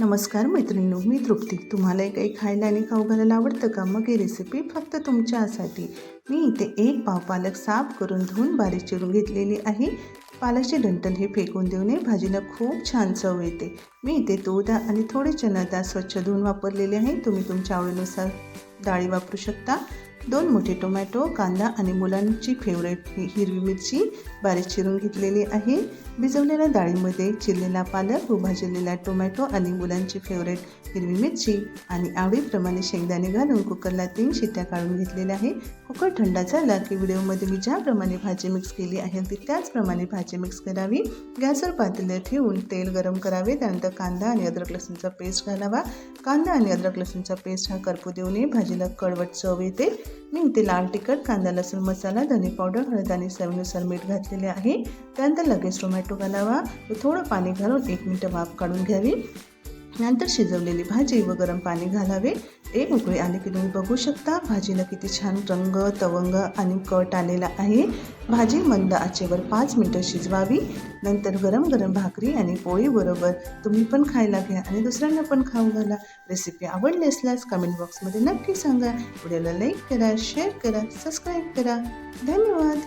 नमस्कार मैत्रिणींनो मी तृप्ती. तुम्हालाही काही खायला आणि खाऊ घालायला आवडतं का? मग ही रेसिपी फक्त तुमच्यासाठी. मी इथे एक पाव पालक साफ करून धुवून बारीक चिरून घेतलेली आहे. पालकचे डंटल हे फेकून देऊ नये भाजीला खूप छान चव येते. मी इथे तूर डाळ आणि थोडे चना डाळ स्वच्छ धुवून वापरलेले आहे. तुम्ही तुमच्या आवडीनुसार डाळी वापरू शकता. दोन मोठे टोमॅटो कांदा आणि मुलांची फेवरेट ही हिरवी मिरची बारीक चिरून घेतलेली आहे. भिजवलेल्या डाळीमध्ये चिरलेला पालक व भाजलेला टोमॅटो आणि मुलांची फेवरेट हिरवी मिरची आणि आवडीप्रमाणे शेंगदाणे घालून कुकरला तीन शिट्ट्या काढून घेतलेल्या आहे कुकर थंड झाला की व्हिडिओमध्ये मी ज्याप्रमाणे भाजी मिक्स केली आहे ती त्याचप्रमाणे भाजी मिक्स करावी. गॅसवर पातेलं ठेवून तेल गरम करावे त्यानंतर कांदा आणि अद्रक लसूणचा पेस्ट घालावा. कांदा आणि अद्रक लसूणचा पेस्ट हा करपू देऊ नये भाजीला कडवट चव येते. मी इथे लाल तिखट कांदा लसूण मसाला धने पावडर हळद आणि चवीनुसार मीठ घातलेले आहे. त्यानंतर लगेच टोमॅटो घालावा. व थोडं पाणी घालून एक मिनटं वाफ काढून घ्यावी. नंतर शिजवलेली भाजी व गरम पाणी घालावे. एक उकळी आले की तुम्ही बघू शकता भाजीला किती छान रंग तवंग आणि कट आलेला आहे. भाजी मंद आचेवर पाच मिनटं शिजवावी. नंतर गरम गरम भाकरी आणि पोळीबरोबर तुम्ही पण खायला घ्या आणि दुसऱ्यांना पण खाऊ घाला. रेसिपी आवडली असल्यास कमेंट बॉक्समध्ये नक्की सांगा. व्हिडिओला लाईक करा शेअर करा सबस्क्राईब करा. धन्यवाद.